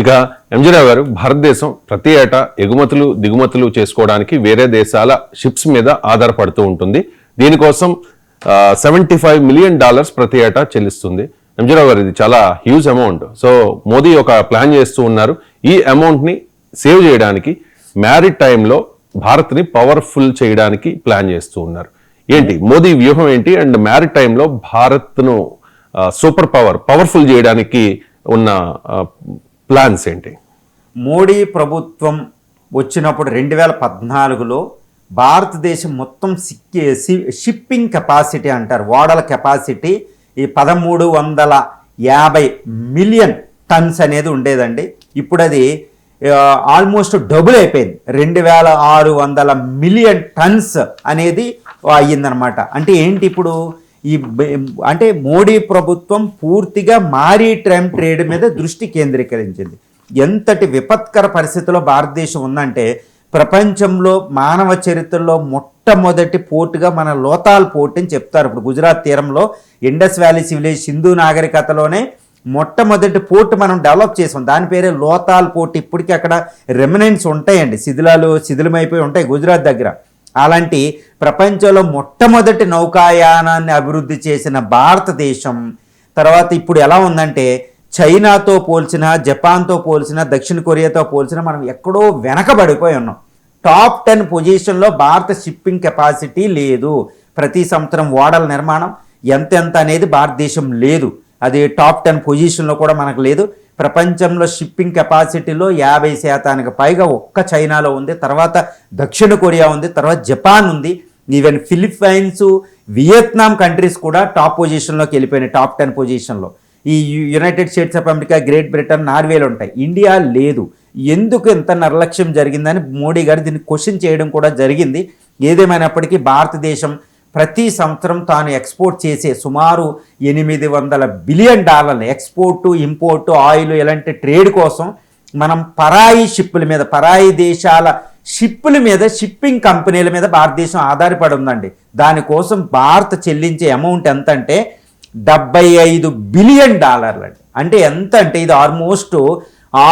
ఇక ఎంజీరావు గారు భారతదేశం ప్రతి ఏటా ఎగుమతులు దిగుమతులు చేసుకోవడానికి వేరే దేశాల షిప్స్ మీద ఆధారపడుతూ ఉంటుంది. దీనికోసం సెవెంటీ ఫైవ్ మిలియన్ డాలర్స్ ప్రతి ఏటా చెల్లిస్తుంది. ఎంజీరావు గారు ఇది చాలా హ్యూజ్ అమౌంట్ సో మోదీ ఒక ప్లాన్ చేస్తూ ఉన్నారు. ఈ అమౌంట్ని సేవ్ చేయడానికి మ్యారిడ్ టైంలో భారత్ని పవర్ఫుల్ చేయడానికి ప్లాన్ చేస్తూ ఉన్నారు. ఏంటి? మోదీ వ్యూహం ఏంటి? అండ్ మ్యారిడ్ టైంలో భారత్ను సూపర్ పవర్ పవర్ఫుల్ చేయడానికి ఉన్న ప్లాన్స్ ఏంటి? మోడీ ప్రభుత్వం వచ్చినప్పుడు రెండు వేల పద్నాలుగులో భారతదేశం మొత్తం సిక్కే సి- షిప్పింగ్ కెపాసిటీ అంటారు ఓడల కెపాసిటీ ఈ పదమూడు వందల యాభై మిలియన్ టన్స్ అనేది ఉండేదండి. ఇప్పుడు అది ఆల్మోస్ట్ డబుల్ అయిపోయింది. రెండు వేల ఆరు వందల మిలియన్ టన్స్ అనేది అయ్యిందనమాట. అంటే ఏంటి ఇప్పుడు? ఈ అంటే మోడీ ప్రభుత్వం పూర్తిగా మారీ టైమ్ ట్రేడ్ మీద దృష్టి కేంద్రీకరించింది. ఎంతటి విపత్కర పరిస్థితిలో భారతదేశం ఉందంటే ప్రపంచంలో మానవ చరిత్రలో మొట్టమొదటి పోర్టుగా మన లోతాల్ పోర్ట్ అని చెప్తారు. ఇప్పుడు గుజరాత్ తీరంలో ఇండస్ వ్యాలీ సివిలేజ్ సింధు నాగరికతలోనే మొట్టమొదటి పోర్ట్ మనం డెవలప్ చేసాం. దాని పేరే లోతాల్ పోర్ట్. ఇప్పటికీ అక్కడ రెమినెంట్స్ ఉంటాయండి. శిథిలాలు శిథిలమైపోయి ఉంటాయి గుజరాత్ దగ్గర. అలాంటి ప్రపంచంలో మొట్టమొదటి నౌకాయానాన్ని అభివృద్ధి చేసిన భారతదేశం. తర్వాత ఇప్పుడు ఎలా ఉందంటే చైనాతో పోల్చిన జపాన్తో పోల్చిన దక్షిణ కొరియాతో పోల్చిన మనం ఎక్కడో వెనకబడిపోయి ఉన్నాం. టాప్ టెన్ పొజిషన్లో భారత షిప్పింగ్ కెపాసిటీ లేదు. ప్రతి సంవత్సరం ఓడల నిర్మాణం ఎంతెంత అనేది భారతదేశం లేదు. అది టాప్ టెన్ పొజిషన్లో కూడా మనకు లేదు. ప్రపంచంలో షిప్పింగ్ కెపాసిటీలో యాభై శాతానికి పైగా ఒక్క చైనాలో ఉంది తర్వాత దక్షిణ కొరియా ఉంది తర్వాత జపాన్ ఉంది. ఈవెన్ ఫిలిప్పైన్స్ వియత్నాం కంట్రీస్ కూడా టాప్ పొజిషన్లోకి వెళ్ళిపోయినాయి టాప్ టెన్ పొజిషన్లో ఈ United States of America Great Britain నార్వేలు ఉంటాయి. ఇండియా లేదు. ఎందుకు ఇంత నిర్లక్ష్యం జరిగిందని మోడీ గారు దీన్ని క్వశ్చన్ చేయడం కూడా జరిగింది. ఏదేమైనప్పటికీ భారతదేశం ప్రతి సంవత్సరం తాను ఎక్స్పోర్ట్ చేసే సుమారు ఎనిమిది వందల బిలియన్ డాలర్లు ఎక్స్పోర్టు ఇంపోర్టు ఆయిల్ ఇలాంటి ట్రేడ్ కోసం మనం పరాయి షిప్పుల మీద పరాయి దేశాల షిప్పుల మీద షిప్పింగ్ కంపెనీల మీద భారతదేశం ఆధారపడి ఉందండి. దానికోసం భారత్ చెల్లించే అమౌంట్ ఎంత అంటే డెబ్బై ఐదు బిలియన్ డాలర్లు అండి అంటే ఎంత అంటే ఇది ఆల్మోస్ట్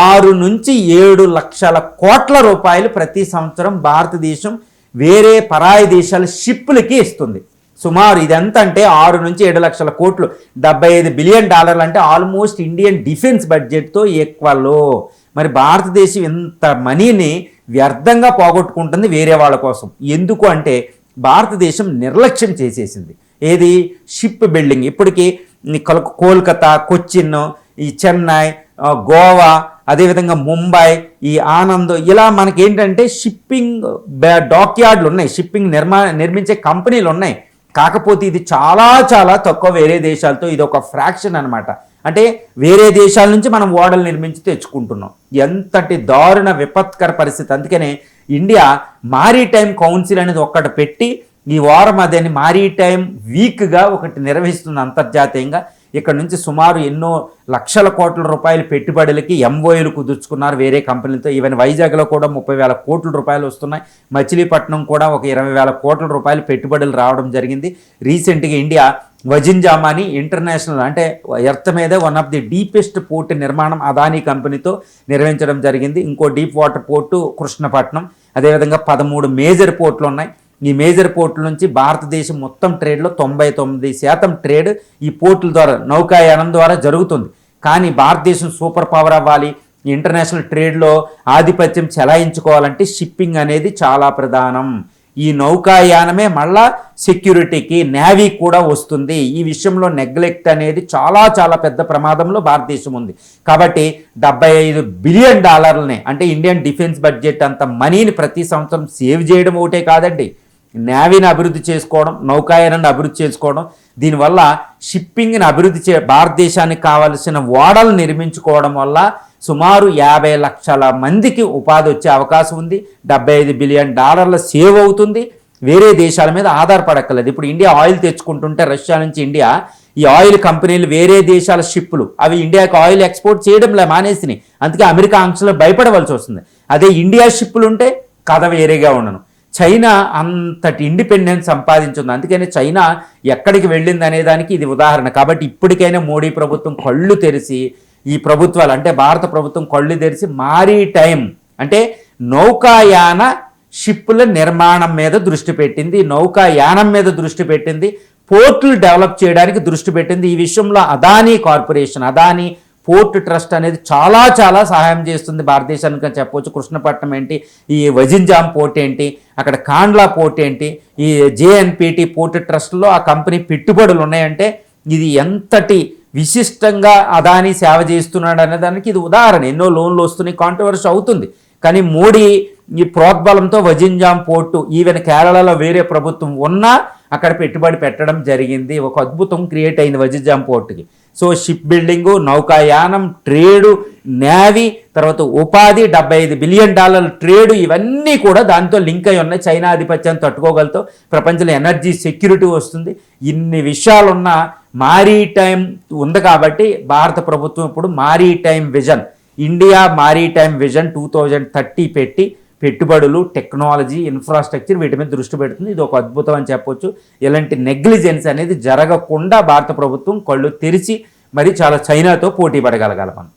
ఆరు నుంచి ఏడు లక్షల కోట్ల రూపాయలు ప్రతి సంవత్సరం భారతదేశం వేరే పరాయి దేశాల షిప్పులకి ఇస్తుంది. సుమారు ఇది ఎంత అంటే ఆరు నుంచి ఏడు లక్షల కోట్లు. డెబ్బై ఐదు బిలియన్ డాలర్లు అంటే ఆల్మోస్ట్ ఇండియన్ డిఫెన్స్ బడ్జెట్తో ఎక్కువలో మరి భారతదేశం ఇంత మనీని వ్యర్థంగా పోగొట్టుకుంటుంది వేరే వాళ్ళ కోసం. ఎందుకు అంటే భారతదేశం నిర్లక్ష్యం చేసేసింది. ఏది? Ship building. ఇప్పటికీ కల్- కోల్కతా కొచ్చిన్ ఈ చెన్నై గోవా అదేవిధంగా ముంబై ఈ ఆనంద్ ఇలా మనకి ఏంటంటే షిప్పింగ్ డాక్యార్డ్లు ఉన్నాయి షిప్పింగ్ నిర్మా నిర్మించే కంపెనీలు ఉన్నాయి కాకపోతే ఇది చాలా చాలా తక్కువ వేరే దేశాలతో ఇది ఒక ఫ్రాక్షన్ అనమాట అంటే వేరే దేశాల నుంచి మనం ఓడలు నిర్మించి తెచ్చుకుంటున్నాం. ఎంతటి దారుణ విపత్కర పరిస్థితి. అందుకనే ఇండియా మారిటైమ్ కౌన్సిల్ అనేది ఒక్కటి పెట్టి ఈ వారం అదని మారిటైమ్ వీక్గా ఒకటి నిర్వహిస్తుంది అంతర్జాతీయంగా. ఇక్కడ నుంచి సుమారు ఎన్నో లక్షల కోట్ల రూపాయల పెట్టుబడులకి ఎంఓఏలు కుదుర్చుకున్నారు వేరే కంపెనీలతో. ఈవెన్ వైజాగ్లో కూడా ముప్పై వేల కోట్ల రూపాయలు వస్తున్నాయి. మచిలీపట్నం కూడా ఒక ఇరవై వేల కోట్ల రూపాయలు పెట్టుబడులు రావడం జరిగింది. రీసెంట్గా ఇండియా వజింజామాని ఇంటర్నేషనల్ అంటే ఎర్త్ మీద one of the deepest port నిర్మాణం అదానీ కంపెనీతో నిర్వహించడం జరిగింది. ఇంకో డీప్ వాటర్ పోర్టు కృష్ణపట్నం. అదేవిధంగా పదమూడు మేజర్ పోర్ట్లు ఉన్నాయి. ఈ మేజర్ పోర్టుల నుంచి భారతదేశం మొత్తం ట్రేడ్లో తొంభై తొమ్మిది శాతం ట్రేడ్ ఈ పోర్టుల ద్వారా నౌకాయానం ద్వారా జరుగుతుంది. కానీ భారతదేశం సూపర్ పవర్ అవ్వాలి ఇంటర్నేషనల్ ట్రేడ్లో ఆధిపత్యం చెలాయించుకోవాలంటే షిప్పింగ్ అనేది చాలా ప్రధానం. ఈ నౌకాయానమే మళ్ళా సెక్యూరిటీకి నేవీ కూడా వస్తుంది. ఈ విషయంలో నెగ్లెక్ట్ అనేది చాలా చాలా పెద్ద ప్రమాదంలో భారతదేశం ఉంది. కాబట్టి డెబ్బై ఐదు బిలియన్ డాలర్లని అంటే ఇండియన్ డిఫెన్స్ బడ్జెట్ అంత మనీని ప్రతి సంవత్సరం సేవ్ చేయడం ఒకటే కాదండి. నేవీని అభివృద్ధి చేసుకోవడం నౌకాయానాన్ని అభివృద్ధి చేసుకోవడం దీనివల్ల షిప్పింగ్ని అభివృద్ధి చే భారతదేశానికి కావలసిన ఓడలు నిర్మించుకోవడం వల్ల సుమారు యాభై లక్షల మందికి ఉపాధి వచ్చే అవకాశం ఉంది. డెబ్బై ఐదు బిలియన్ డాలర్ల సేవ్ అవుతుంది. వేరే దేశాల మీద ఆధారపడక్కర్లేదు. ఇప్పుడు ఇండియా ఆయిల్ తెచ్చుకుంటుంటే రష్యా నుంచి ఇండియా ఈ ఆయిల్ కంపెనీలు వేరే దేశాల షిప్పులు అవి ఇండియాకి ఆయిల్ ఎక్స్పోర్ట్ చేయడంలే మానేసినాయి. అందుకే అమెరికా ఆంక్షలు భయపడవలసి వస్తుంది. అదే ఇండియా షిప్పులు ఉంటే కథ వేరేగా ఉండను. చైనా అంతటి ఇండిపెండెన్స్ సంపాదించింది. అందుకని చైనా ఎక్కడికి వెళ్ళింది అనే దానికి ఇది ఉదాహరణ. కాబట్టి ఇప్పటికైనా మోడీ ప్రభుత్వం కళ్ళు తెరిచి ఈ ప్రభుత్వాలు అంటే భారత ప్రభుత్వం కళ్ళు తెరిచి మారీ టైం అంటే నౌకాయాన షిప్పుల నిర్మాణం మీద దృష్టి పెట్టింది నౌకాయానం మీద దృష్టి పెట్టింది పోర్టులు డెవలప్ చేయడానికి దృష్టి పెట్టింది. ఈ విషయంలో Adani corporation Adani port trust అనేది చాలా చాలా సహాయం చేస్తుంది. భారతదేశానికి అని చెప్పవచ్చు. కృష్ణపట్నం ఏంటి? ఈ వజింజాం పోర్ట్ ఏంటి? అక్కడ కాండ్లా పోర్ట్ ఏంటి? ఈ జేఎన్పిటి పోర్ట్ ట్రస్ట్లో ఆ కంపెనీ పెట్టుబడులు ఉన్నాయంటే ఇది ఎంతటి విశిష్టంగా అదాని సేవ చేస్తున్నాడు అనే దానికి ఇది ఉదాహరణ. ఎన్నో లోన్లు వస్తున్నాయి కాంట్రవర్సీ అవుతుంది. కానీ మోడీ ఈ ప్రోద్బలంతో వజింజాం పోర్టు ఈవెన్ కేరళలో వేరే ప్రభుత్వం ఉన్నా అక్కడ పెట్టుబడి పెట్టడం జరిగింది. ఒక అద్భుతం క్రియేట్ అయింది వజింజాం పోర్టుకి. సో షిప్ బిల్డింగు నౌకాయానం ట్రేడు నేవీ తర్వాత ఉపాధి డెబ్బై ఐదు బిలియన్ డాలర్ల ట్రేడు ఇవన్నీ కూడా దాంతో లింక్ అయి ఉన్నాయి. చైనా ఆధిపత్యాన్ని తట్టుకోగలతో ప్రపంచంలో ఎనర్జీ సెక్యూరిటీ వస్తుంది. ఇన్ని విషయాలున్న మారీ టైం ఉంది కాబట్టి భారత ప్రభుత్వం ఇప్పుడు maritime vision India maritime vision two thousand thirty పెట్టి పెట్టుబడులు టెక్నాలజీ ఇన్ఫ్రాస్ట్రక్చర్ వీటి మీద దృష్టి పెడుతుంది. ఇది ఒక అద్భుతం అని చెప్పొచ్చు. ఇలాంటి నెగ్లిజెన్స్ అనేది జరగకుండా భారత ప్రభుత్వం కళ్ళు తెరిచి మరి చాలా చైనాతో పోటీ పడగలగాలి మనం.